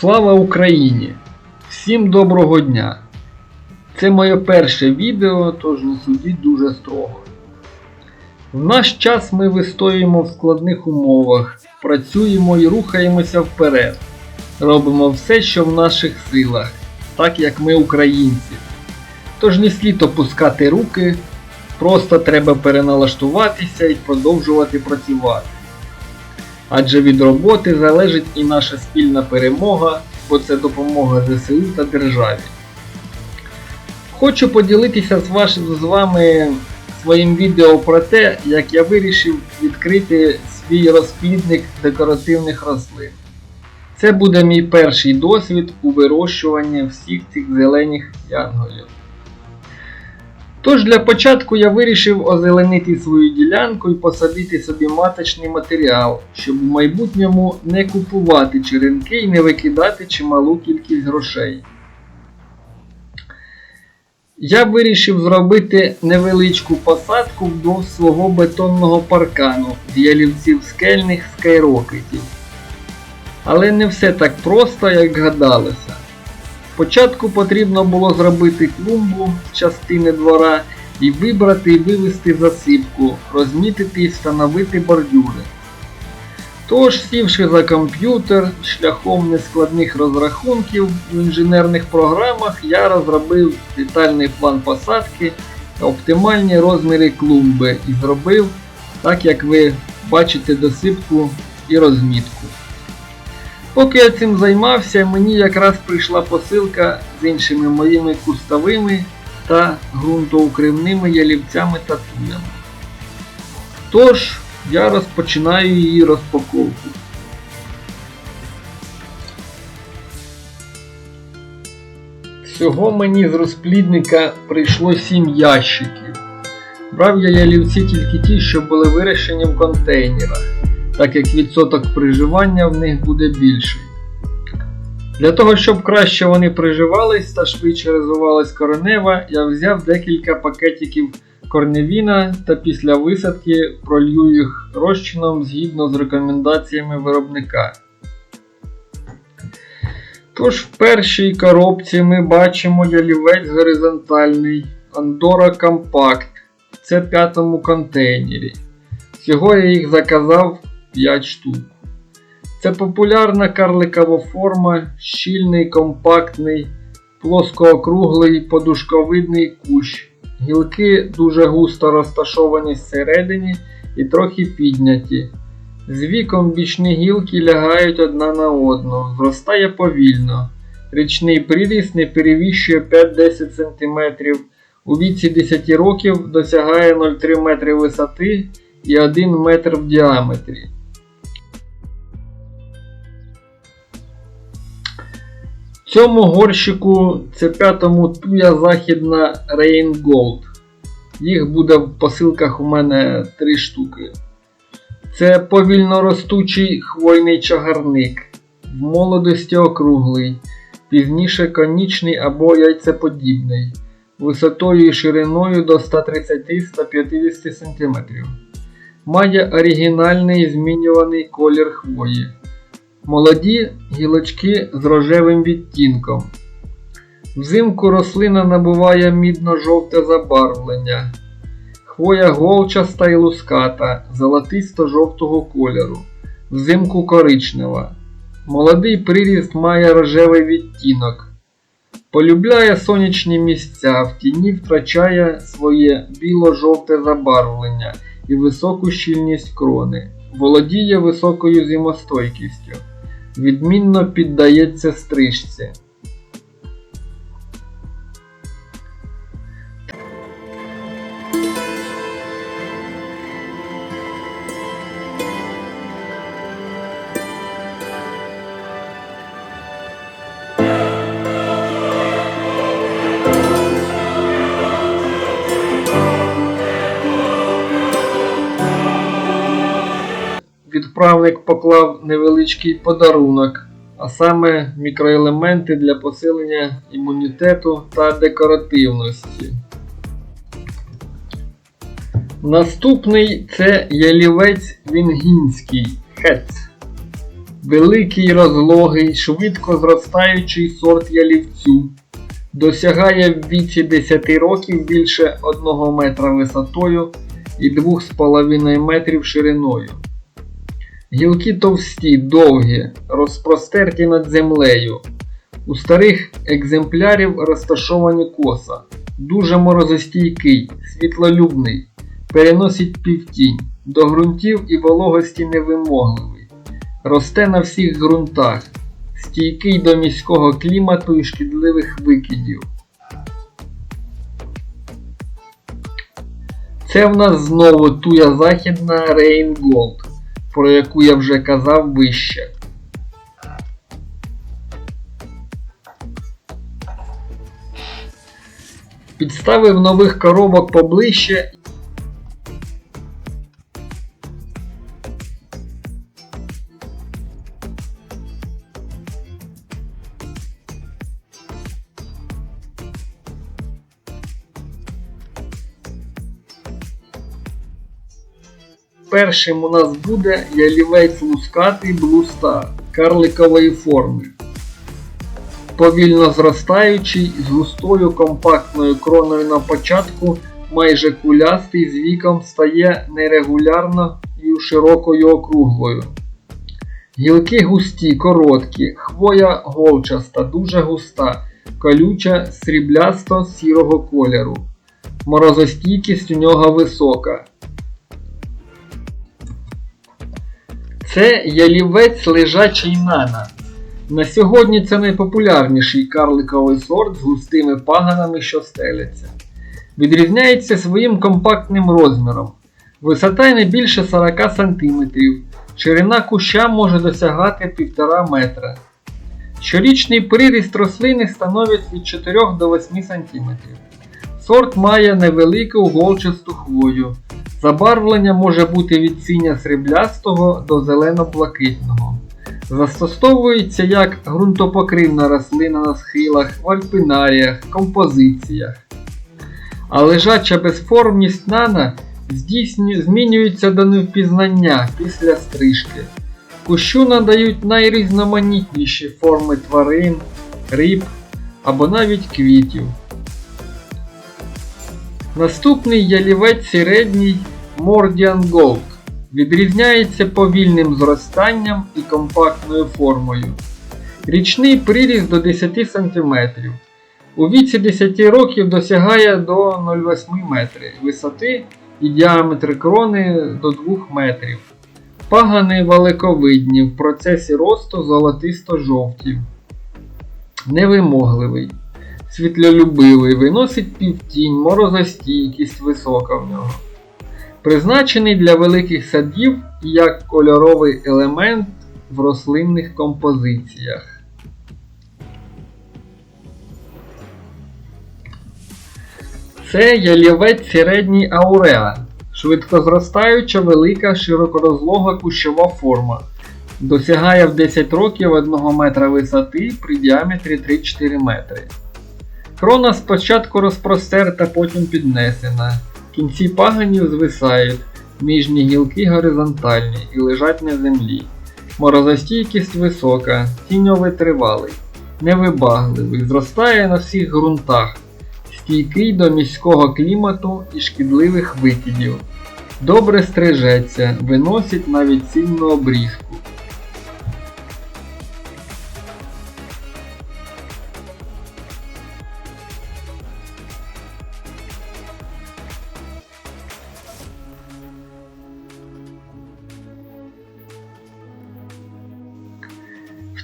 Слава Україні! Всім доброго дня! Це моє перше відео, тож не судіть дуже строго. В наш час ми вистоюємо в складних умовах, працюємо і рухаємося вперед. Робимо все, що в наших силах, так як ми українці. Тож не слід опускати руки, просто треба переналаштуватися і продовжувати працювати. Адже від роботи залежить і наша спільна перемога, бо це допомога ЗСУ та державі. Хочу поділитися з, ваш, з вами своїм відео про те, як я вирішив відкрити свій розплідник декоративних рослин. Це буде мій перший досвід у вирощуванні всіх цих зелених янголів. Тож для початку я вирішив озеленити свою ділянку і посадити собі маточний матеріал, щоб в майбутньому не купувати черенки і не викидати чималу кількість грошей. Я вирішив зробити невеличку посадку вдовж свого бетонного паркану з ялівців скельних скайрокетів. Але не все так просто, як гадалося. Спочатку потрібно було зробити клумбу з частини двора і вибрати і вивести засипку, розмітити і встановити бордюри. Тож, сівши за комп'ютер, шляхом нескладних розрахунків в інженерних програмах, я розробив детальний план посадки та оптимальні розміри клумби і зробив так, як ви бачите досипку і розмітку. Поки я цим займався, мені якраз прийшла посилка з іншими моїми кустовими та ґрунтоукривними ялівцями та тулями. Тож, я розпочинаю її розпаковку. Всього мені з розплідника прийшло 7 ящиків. Брав я ялівці тільки ті, що були вирощені в контейнерах так як відсоток приживання в них буде більший. Для того, щоб краще вони приживались та швидше розвивалась коренева, я взяв декілька пакетиків корневіна та після висадки пролью їх розчином згідно з рекомендаціями виробника. Тож в першій коробці ми бачимо ялівець горизонтальний Andorra Compact. Це в п'ятому контейнері. Всього я їх заказав 5 штук. Це популярна карликова форма, щільний, компактний, плоскоокруглий подушковидний кущ. Гілки дуже густо розташовані всередині і трохи підняті. З віком бічні гілки лягають одна на одну, зростає повільно. Річний приріст не перевищує 5-10 см. У віці 10 років досягає 0,3 метри висоти і 1 метр в діаметрі. Цьому горщику це п'ятому туя західна Rain Gold. Їх буде в посилках у мене 3 штуки. Це повільно ростучий хвойний чагарник. В молодості округлий, пізніше конічний або яйцеподібний, висотою і шириною до 130-150 см. Має оригінальний змінюваний колір хвої. Молоді гілочки з рожевим відтінком. Взимку рослина набуває мідно-жовте забарвлення. Хвоя голчаста і луската, золотисто-жовтого кольору. Взимку коричнева. Молодий приріст має рожевий відтінок. Полюбляє сонячні місця, в тіні втрачає своє біло-жовте забарвлення і високу щільність крони. Володіє високою зимостойкістю. Відмінно піддається стрижці. Відправник поклав невеличкий подарунок, а саме мікроелементи для посилення імунітету та декоративності. Наступний це ялівець вінгінський хец. Великий розлогий, швидко зростаючий сорт ялівцю. Досягає в віці 10 років більше 1 метра висотою і 2,5 метрів шириною. Гілки товсті, довгі, розпростерті над землею. У старих екземплярів розташовані коса. Дуже морозостійкий, світлолюбний, переносить півтінь, до ґрунтів і вологості невимогливий. Росте на всіх ґрунтах, стійкий до міського клімату і шкідливих викидів. Це в нас знову туя західна Gold, про яку я вже казав вище. Підставив нових коробок поближче. Першим у нас буде ялівець лускатий Star карликової форми. Повільно зростаючий, з густою компактною кроною на початку, майже кулястий з віком стає нерегулярно і широкою округлою. Гілки густі, короткі, хвоя голчаста, дуже густа, колюча, сріблясто сірого кольору. Морозостійкість у нього висока. Це ялівець лежачий нана. На сьогодні це найпопулярніший карликовий сорт з густими паганами, що стеляться. Відрізняється своїм компактним розміром. Висота не більше 40 см. Ширина куща може досягати 1,5 метра. Щорічний приріст рослини становить від 4 до 8 см. Сорт має невелику голчасту хвою. Забарвлення може бути від синя сріблястого до зелено-блакитного. Застосовується як ґрунтопокривна рослина на схилах, в альпинаріях, композиціях. А лежача безформність нана здійсню... змінюється до невпізнання після стрижки. Кущу надають найрізноманітніші форми тварин, риб або навіть квітів. Наступний ялівець середній Mordian Gold. Відрізняється повільним зростанням і компактною формою. Річний приріст до 10 см. У віці 10 років досягає до 0,8 метрів висоти і діаметр крони до 2 метрів. Пагани великовидні в процесі росту золотисто-жовті. Невимогливий. Світлолюбивий, виносить півтінь, морозостійкість висока в нього. Призначений для великих садів як кольоровий елемент в рослинних композиціях. Це ялівець середній ауреа, швидкозростаюча велика широкорозлога кущова форма. Досягає в 10 років 1 метра висоти при діаметрі 3-4 метри. Крона спочатку розпростерта, потім піднесена. Кінці паганів звисають, нижні гілки горизонтальні і лежать на землі. Морозостійкість висока, тіньовитривалий, невибагливий, зростає на всіх ґрунтах, стійкий до міського клімату і шкідливих викидів. Добре стрижеться, виносить навіть сильну обрізку.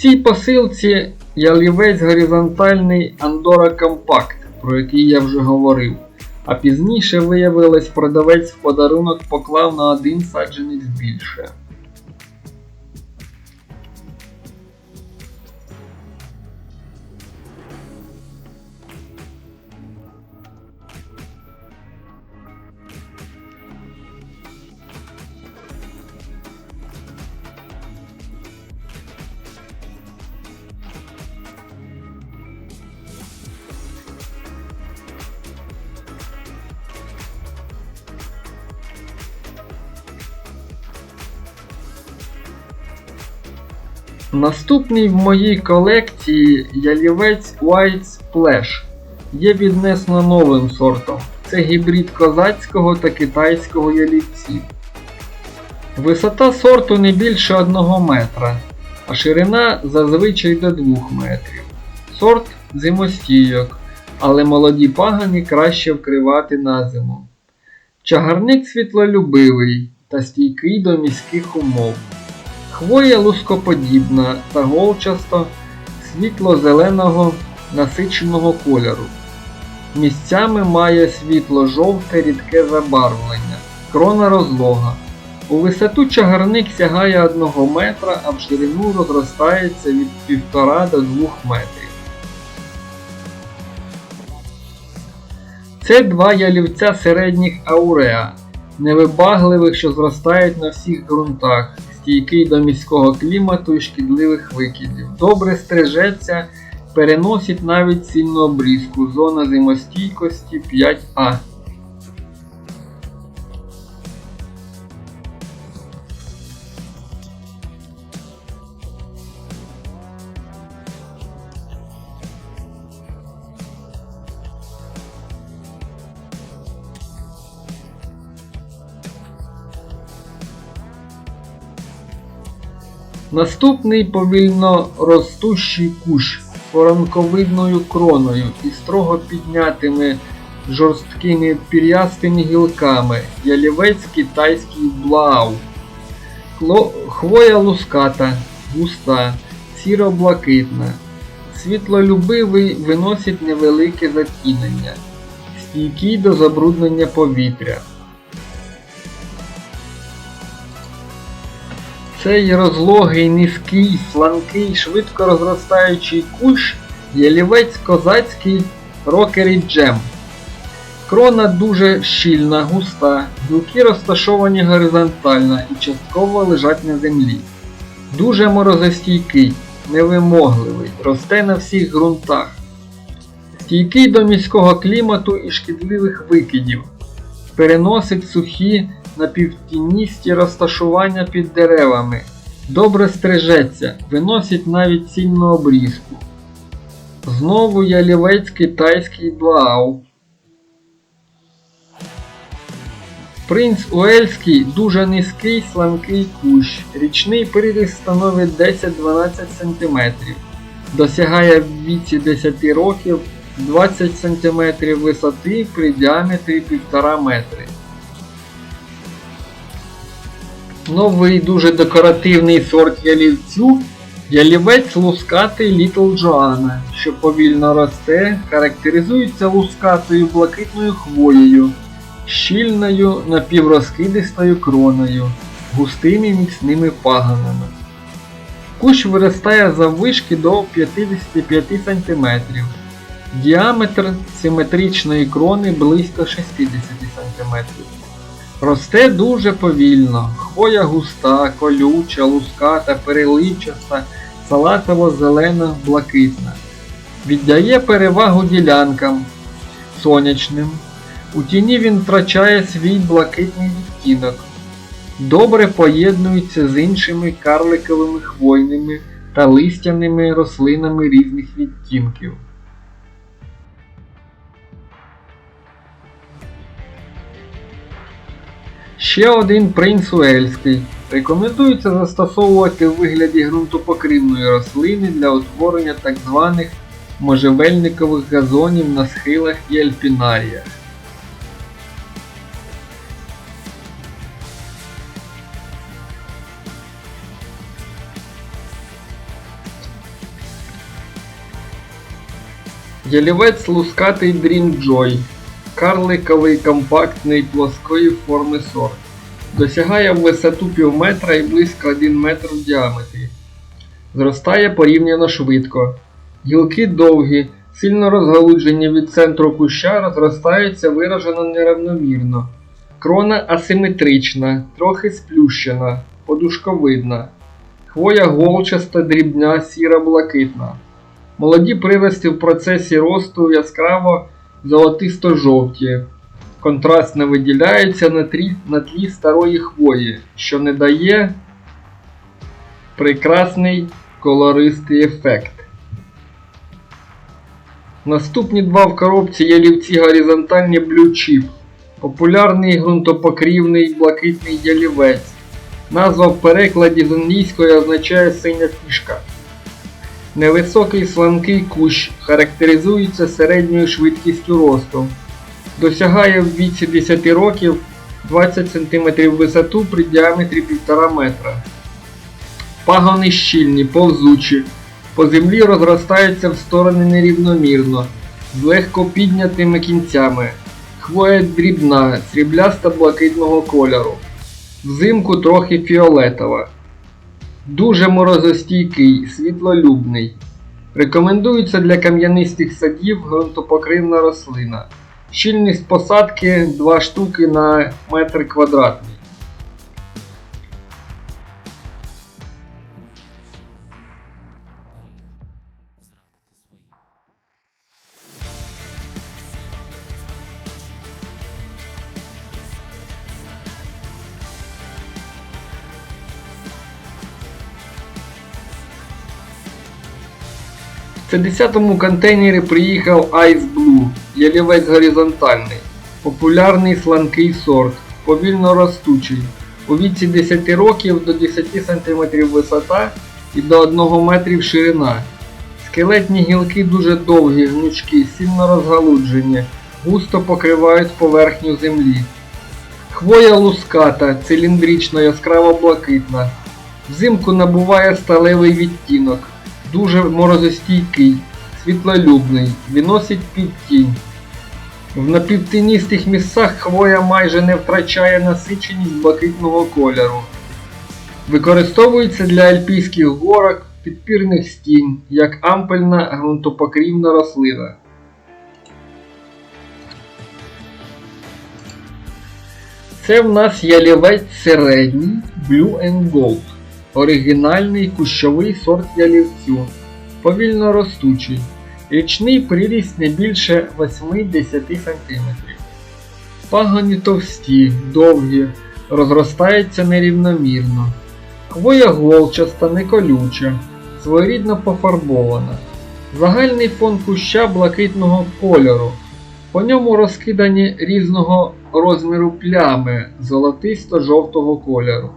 Цій посилці ялівець горизонтальний Andorra Compact, про який я вже говорив. А пізніше виявилось, продавець в подарунок поклав на один саджанець більше. Наступний в моїй колекції ялівець White Splash. Є віднесно новим сортом. Це гібрид козацького та китайського ялівців. Висота сорту не більше 1 метра, а ширина зазвичай до 2 метрів. Сорт зимостійок, але молоді пагани краще вкривати на зиму. Чагарник світлолюбивий та стійкий до міських умов. Хвоя лускоподібна та голчасто світло-зеленого насиченого кольору. Місцями має світло-жовте рідке забарвлення, крона розлога. У висоту чагарник сягає 1 метра, а в ширину розростається від 1,5 до 2 метрів. Це два ялівця середніх ауреа, невибагливих, що зростають на всіх ґрунтах, стійкий до міського клімату і шкідливих викидів. Добре стрижеться, переносить навіть сильну обрізку, зона зимостійкості 5А. Наступний повільно ростущий кущ з воронковидною кроною і строго піднятими жорсткими пір'ястими гілками, ялівець китайський блау. Хвоя луската, густа, сіро-блакитна. Світлолюбивий виносить невелике затінення, стійкий до забруднення повітря. Цей розлогий, низький, сланкий, швидко розростаючий кущ ялівець козацький рокері джем. Крона дуже щільна, густа, гілки розташовані горизонтально і частково лежать на землі. Дуже морозостійкий, невимогливий, росте на всіх ґрунтах. Стійкий до міського клімату і шкідливих викидів. Переносить сухі напівтіністі розташування під деревами. Добре стрижеться, виносить навіть сильну обрізку. Знову ялівець китайський блау. Принц Уельський дуже низький сланкий кущ. Річний приріст становить 10-12 см. Досягає в віці 10 років 20 см висоти при діаметрі 1,5 метри. Новий дуже декоративний сорт ялівцю ялівець лускатий Little Joanna, що повільно росте, характеризується лускатою блакитною хвоєю, щільною напіврозкидистою кроною, густими міцними паганами. Кущ виростає заввишки до 55 см. Діаметр симетричної крони близько 60 см. Росте дуже повільно, хвоя густа, колюча, луската, переливчаста, салатово-зелена, блакитна. Віддає перевагу ділянкам сонячним. У тіні він втрачає свій блакитний відтінок. Добре поєднується з іншими карликовими хвойними та листяними рослинами різних відтінків. Ще один принц Уельський. Рекомендується застосовувати в вигляді ґрунтопокривної рослини для утворення так званих можжевельникових газонів на схилах і альпінаріях. Ялівець лускатий Joy. Карликовий компактний плоскої форми сорт. Досягає висоту пів метра і близько 1 метр в діаметрі. Зростає порівняно швидко. Гілки довгі, сильно розгалуджені від центру куща, розростаються виражено неравномірно. Крона асиметрична, трохи сплющена, подушковидна. Хвоя голчаста, дрібня, сіра-блакитна. Молоді прирости в процесі росту яскраво золотисто-жовті. Контрастно виділяються на тлі, на тлі старої хвої, що не дає прекрасний колористий ефект. Наступні два в коробці ялівці горизонтальні Blue Chip. Популярний ґрунтопокрівний блакитний ялівець. Назва в перекладі з англійської означає синя фішка. Невисокий сланкий кущ характеризується середньою швидкістю росту. Досягає в віці 10 років 20 см висоту при діаметрі 1,5 метра. Пагони щільні, повзучі. По землі розростаються в сторони нерівномірно, з легко піднятими кінцями. Хвоя дрібна, срібляста блакитного кольору. Взимку трохи фіолетова. Дуже морозостійкий, світлолюбний. Рекомендується для кам'янистих садів ґрунтопокривна рослина. Щільність посадки 2 штуки на метр квадратний. В 50-му контейнері приїхав Ice Blue, ялівець горизонтальний, популярний сланкий сорт, повільно ростучий. У віці 10 років до 10 см висота і до 1 метрів ширина. Скелетні гілки дуже довгі, гнучкі, сильно розгалуджені, густо покривають поверхню землі. Хвоя луската, циліндрично яскраво блакитна. Взимку набуває сталевий відтінок, дуже морозостійкий, світлолюбний, виносить під тінь. В напівтиністих місцях хвоя майже не втрачає насиченість блакитного кольору. Використовується для альпійських горок, підпірних стін, як ампельна ґрунтопокрівна рослина. Це в нас ялівець середній Blue and Gold. Оригінальний кущовий сорт ялівцю. Повільно ростучий. Річний приріст не більше 8-10 см. Пагоні товсті, довгі, розростаються нерівномірно. Хвоя голчаста, неколюча, своєрідно пофарбована. Загальний фон куща блакитного кольору. По ньому розкидані різного розміру плями золотисто-жовтого кольору.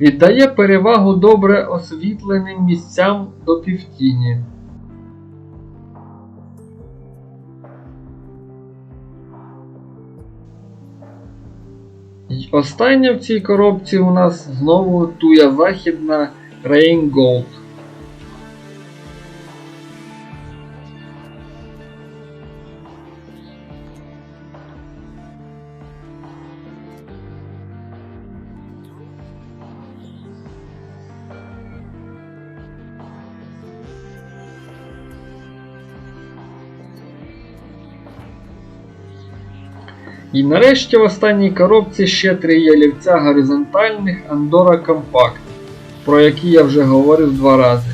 Віддає перевагу добре освітленим місцям до півтіні. І остання в цій коробці у нас знову туя західна Rain Gold. І нарешті в останній коробці ще три ялівця горизонтальних Andorra Compact, про які я вже говорив два рази.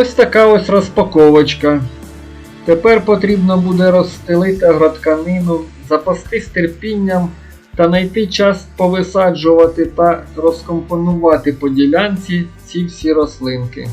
Ось така ось розпаковочка. Тепер потрібно буде розстелити гротканину, запастись терпінням та знайти час повисаджувати та розкомпонувати по ділянці ці всі рослинки.